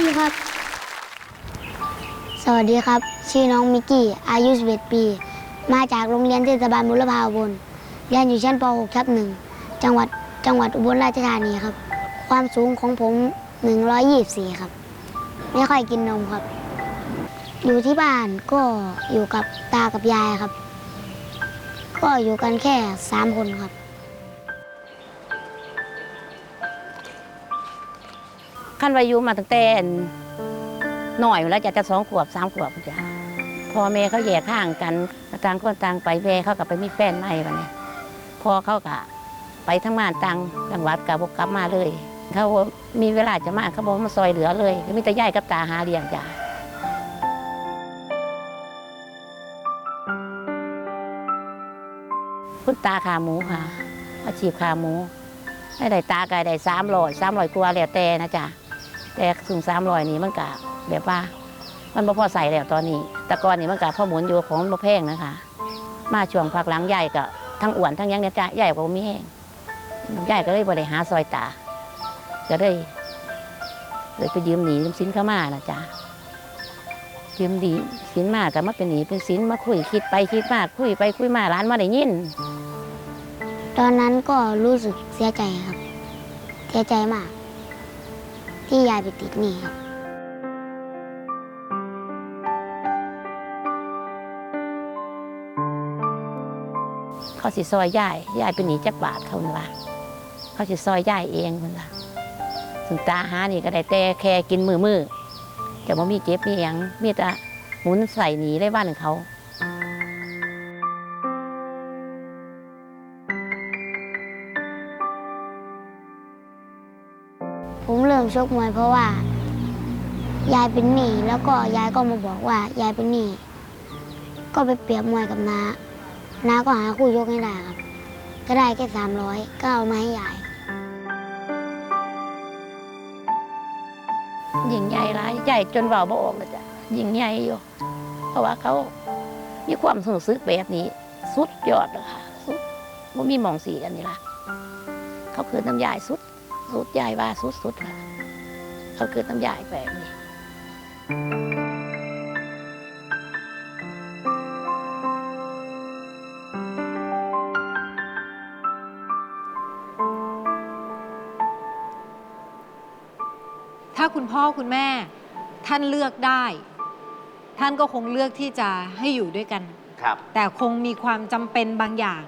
ดีครับ สวัสดีครับ ชื่อน้องมิกกี้ อายุ 11 ปี มาจากโรงเรียนเทศบาลบุรพาอุบลเรียนอยู่ชั้นป .6 ทับหนึ่งจังหวัดจังหวัดอุบลราชธานีครับ ความสูงของผม 124 ครับ ไม่ค่อยกินนมครับ อยู่ที่บ้านก็อยู่กับตากับยายครับ ก็อยู่กันแค่ 3 คนครับ ขั้นวายุมาตั้งแต่หน่อยแล้วจะจะสองขวบสามขวบจ้ะพ่อแม่เขาแยกทางกันต่างคนต่างไปแม่เขากับไปมีแฟนใหม่วันนี้พ่อเขากะไปทำงานต่างจังหวัดกับบกกลับมาเลย เขามีเวลาจะมาเขาบอกมาซอยเหลือเลยมีแต่ย่ายกับตาหาเลี้ยงจ้ะคุณตาขาหมูค่ะ อาชีพขาหมูไม่ได้ตาไก่ได้สามร้อยสามร้อยกว่าแล้วแต่นะจ๊ะ แต่ถึงสามร้อยนี่มันกะแบบว่า มันบ่พอใส่แล้วตอนนี้ แต่ก่อนนี่มันกะพ่อหมุนอยู่ของมันบ่แพงนะคะ มาช่วงพักหลังใหญ่ก็ทั้งอ้วนทั้งยังเนี่ยจ้ะใหญ่กว่ามีแห้งใหญ่ก็เลยบ่ได้หาซอยตา ก็เลยเลยไปยืมหนียืมสินเข้ามานะจ๊ะยืมดีสินมาก็มาเป็นหนีเป็นสินมาคุยคิดไปคิดมากคุยไปคุยมาร้านมาได้ยิน ตอนนั้นก็รู้สึกเสียใจครับ เสียใจมาก ที่ยายไปติดหนี้ครับ เขาสิซอยย่ายย่ายเป็นหนีจักบาทเขานี่ละเขาสิซอยย่ายเองคนละถึงตาหานี่ก็ได้แต่แค่กินมือมือจะบ่มีเจ็บมีหยังมีแต่หมุนใส่หนีได้บ้านของเขา ผมเริ่มชกมวยเพราะว่า ยายเป็นหนี้แล้วก็ยายก็มาบอกว่ายายเป็นหนี้ก็ไปเปรียบมวยกับน้าน้าก็หาคู่ยกให้ได้ครับ ก็ได้แค่สามร้อยก็เอามาให้ยายยิ่งใหญ่ร้ายใหญ่จนเบาบ่ออกเลยจ้ะยิ่งใหญ่อยู่ เพราะว่าเขามีความรู้สึกแบบนี้ สุดยอดเลยค่ะสุดว่ามีหมองสีกันนี่ละเขาคือน้ำยายสุด สุดยายว่าสุดสุดค่ะเขาคือน้ำยายแบบนี้ถ้าคุณพ่อคุณแม่ท่านเลือกได้ ท่านก็คงเลือกที่จะให้อยู่ด้วยกัน ครับ แต่คงมีความจำเป็นบางอย่าง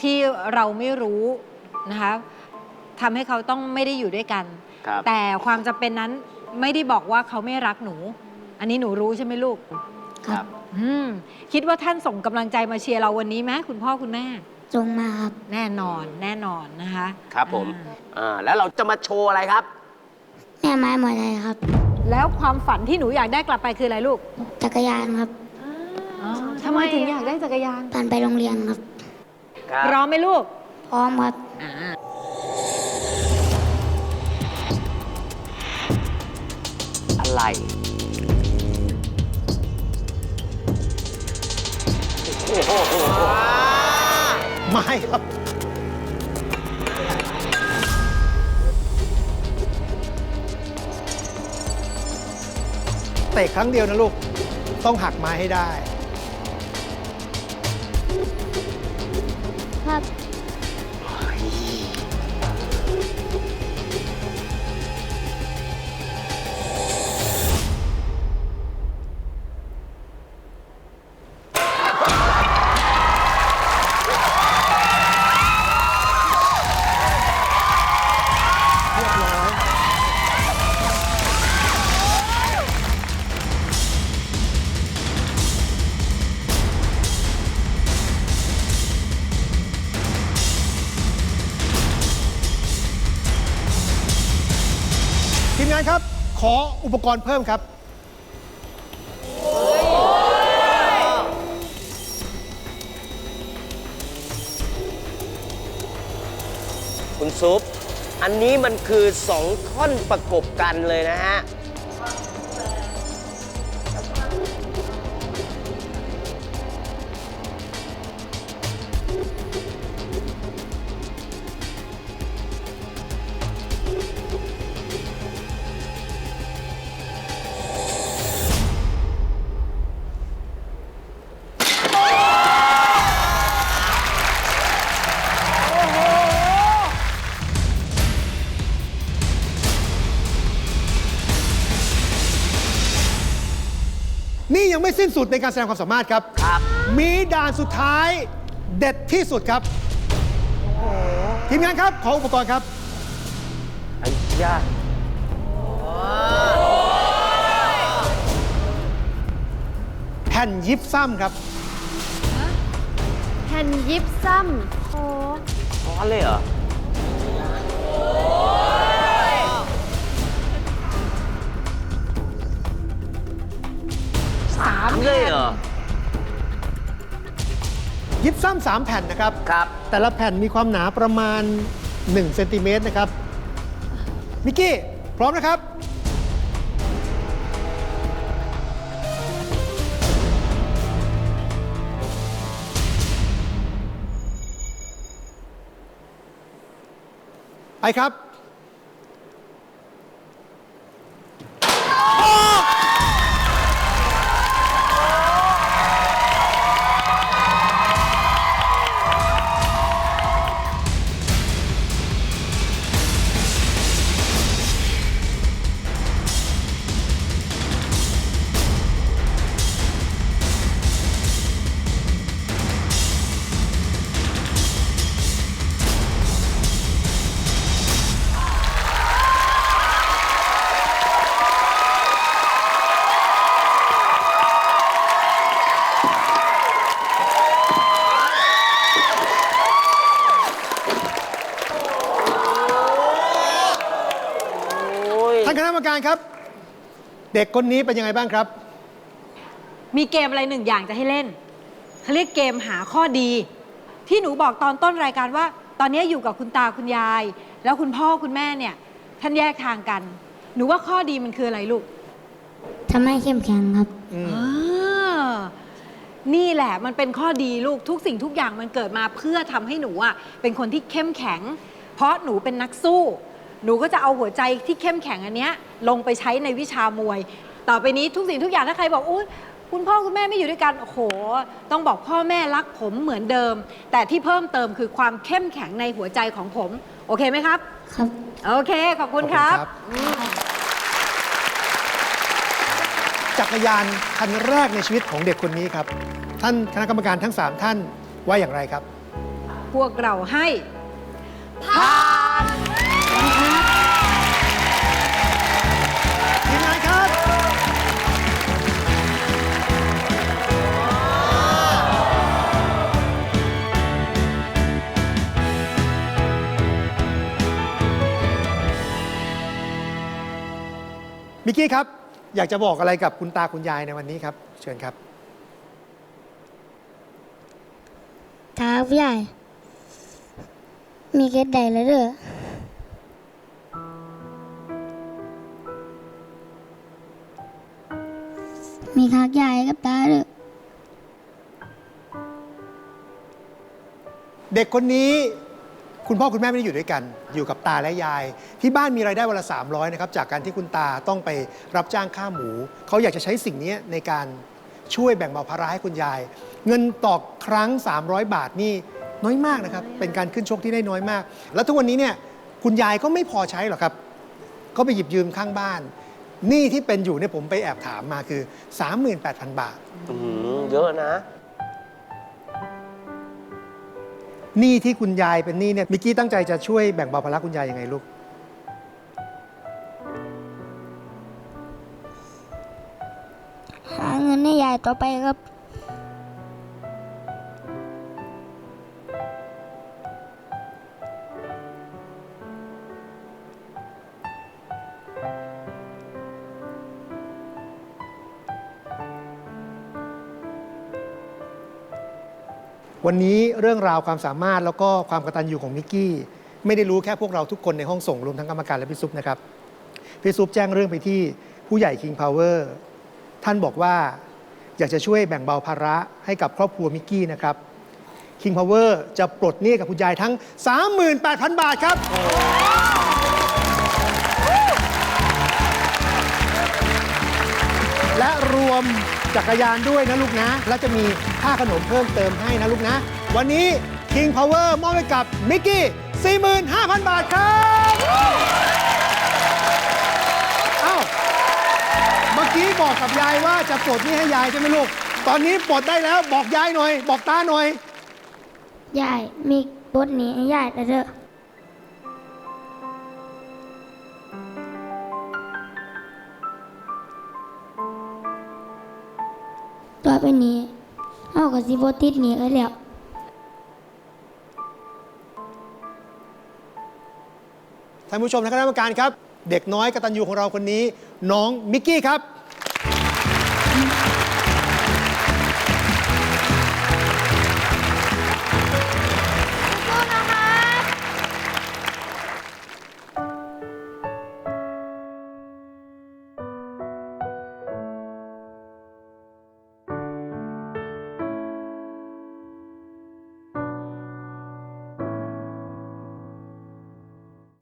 ที่เราไม่รู้นะคะ ทำให้เขาต้องไม่ได้อยู่ด้วยกัน ครับ แต่ความจำเป็นนั้นไม่ได้บอกว่าเขาไม่รักหนู อันนี้หนูรู้ใช่ไหมลูกครับ อืมคิดว่าท่านส่งกำลังใจมาเชียร์เราวันนี้ไหมคุณพ่อคุณแม่ จงมาครับ แน่นอนแน่นอนนะคะครับผม อ่าอ่าแล้วเราจะมาโชว์อะไรครับ แม่ไม้หมวยไทยครับ แล้วความฝันที่หนูอยากได้กลับไปคืออะไรลูกจักรยานครับทำไมถึงอยากได้จักรยาน ปั่นไปโรงเรียนครับครับพร้อมไหมลูก พร้อมครับ อะไร ไม่ครับ เตะครั้งเดียวนะลูก ต้องหักไม้ให้ได้ ออุปกรณ์เพิ่มครับ คุณซุป อันนี้มันคือสองท่อนประกบกันเลยนะฮะ สิ้นสุดในการแสดงความสามารถครับ ครับ มีด่านสุดท้ายเด็ดที่สุดครับ ทีมงานครับ ขออุปกรณ์ครับ ไอ้ยาแผ่นยิบซ้ำครับ แผ่นยิบซ้ำโอ้ ร้อนเลยเหรอ เลยเหรอ ยิบซ้ำสามแผ่นนะครับ ครับ แต่ละแผ่นมีความหนาประมาณ1เซนติเมตรนะครับ มิกกี้ พร้อมนะครับ ไปครับานคณะกรรมการครับ เด็กคนนี้เป็นยังไงบ้างครับ มีเกมอะไรหนึ่งอย่างจะให้เล่นเขาเรียกเกมหาข้อดี ที่หนูบอกตอนต้นรายการว่า ตอนนี้อยู่กับคุณตาคุณยาย แล้วคุณพ่อคุณแม่เนี่ย ท่านแยกทางกัน หนูว่าข้อดีมันคืออะไรลูกทำให้เข้มแข็งครับ อ่านี่แหละมันเป็นข้อดีลูกทุกสิ่งทุกอย่างมันเกิดมาเพื่อทำให้หนูอะเป็นคนที่เข้มแข็ง เพราะหนูเป็นนักสู้ หนูก็จะเอาหัวใจที่เข้มแข็งอันเนี้ยลงไปใช้ในวิชามวย ต่อไปนี้ทุกสิ่งทุกอย่างถ้าใครบอกอุ้ยคุณพ่อคุณแม่ไม่อยู่ด้วยกัน โอ้โห ต้องบอกพ่อแม่รักผมเหมือนเดิม แต่ที่เพิ่มเติมคือความเข้มแข็งในหัวใจของผม โอเคไหมครับ ครับ โอเค ขอบคุณครับขอบคุณครับจักรยานคันแรกในชีวิตของเด็กคนนี้ครับ ท่านคณะกรรมการทั้ง 3 ท่านว่าอย่างไรครับ พวกเราให้ทีม มิกกี้ครับ อยากจะบอกอะไรกับคุณตาคุณยายในวันนี้ครับ เชิญครับท้าผู้ใหญ่ มีเกตใดแล้วเด้อมีคักใหญ่กับตาเด้อเด็กคนนี้ คุณพ่อคุณแม่ไม่ได้อยู่ด้วยกัน อยู่กับตาและยาย ที่บ้านมีรายได้วันละ 300นะครับจากการที่คุณตาต้องไปรับจ้างค่าหมู เขาอยากจะใช้สิ่งนี้ในการช่วยแบ่งเบาภาระให้คุณยาย เงินต่อครั้ง 300 บาทนี่น้อยมากนะครับ เป็นการขึ้นชกที่ได้น้อยมาก แล้วทุกวันนี้เนี่ยคุณยายก็ไม่พอใช้หรอกครับ ก็ไปหยิบยืมข้างบ้านหนี้ที่เป็นอยู่เนี่ยผมไปแอบถามมาคือ 38,000 บาท อื้อหือเยอะนะ หนี้ที่คุณยายเป็นหนี้เนี่ยมิกกี้ตั้งใจจะช่วยแบ่งเบาภาระคุณยายยังไงลูก หาเงินให้ยายต่อไปครับ วันนี้เรื่องราวความสามารถแล้วก็ความกระตัญญูของมิกกี้ไม่ได้รู้แค่พวกเราทุกคนในห้องส่งรวมทั้งกรรมการและพี่ซุปนะครับพี่ซุปแจ้งเรื่องไปที่ผู้ใหญ่ King Power ท่านบอกว่าอยากจะช่วยแบ่งเบาภาระให้กับครอบครัวมิกกี้นะครับ King Power จะปลดหนี้กับคุณยายทั้ง 38,000 บาทครับ และรวม จักรยานด้วยนะลูกนะ และจะมีค่าขนมเพิ่มเติมให้นะลูกนะ วันนี้ King Power มอบให้กับมิกกี้45,000 บาทครับเอ้าเมาอกี้บอกกับยายว่าจะปลดหนี้ให้ยายใช่ไหมลูก ตอนนี้ปลดได้แล้วบอกยายหน่อย บอกตาหน่อย ยายมีบทนี้ให้ยายแต่เถอะต่อไปนี้เอากับสิบติดหนี้กันแล้วท่านผู้ชมและคณะกรรมการครับ เด็กน้อยกตัญญูของเราคนนี้ น้องมิกกี้ครับ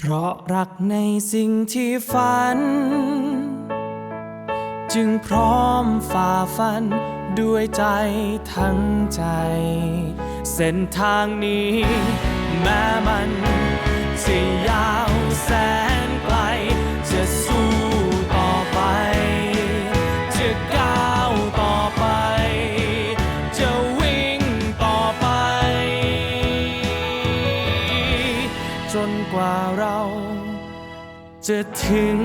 เพราะรักในสิ่งที่ฝัน จึงพร้อมฝ่าฟันด้วยใจทั้งใจ เส้นทางนี้แม้มัน จะถึง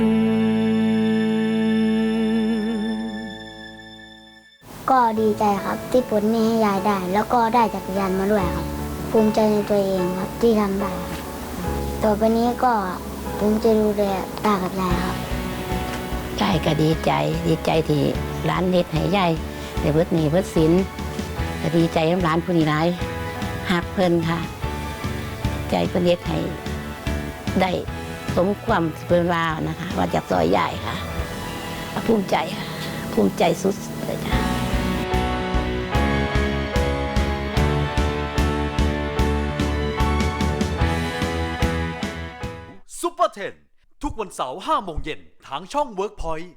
ก็ดีใจครับที่ปลดหนี้ให้ยายได้ แล้วก็ได้จักรยานมาด้วยครับ ภูมิใจในตัวเองครับที่ทำได้ครับต่อไปนี้ก็ผมจะดูแลตากับยายครับใจก็ดีใจดีใจที่ร้านเน็ตให้ใหญ่แต่เบิดหนีเบิดสินก็ดีใจน้ำร้านผู้นี้ร้ายหักเพิ่นค่ะ ใจเพิ่นเน็ตให้ได้ สมความเป็นว่านะคะว่าจากซอยใหญ่ค่ะ ภูมิใจค่ะ ภูมิใจสุดเลยจ้ะซุปเปอร์เทนทุกวันเสาร์5โมงเย็นทางช่อง WorkPoint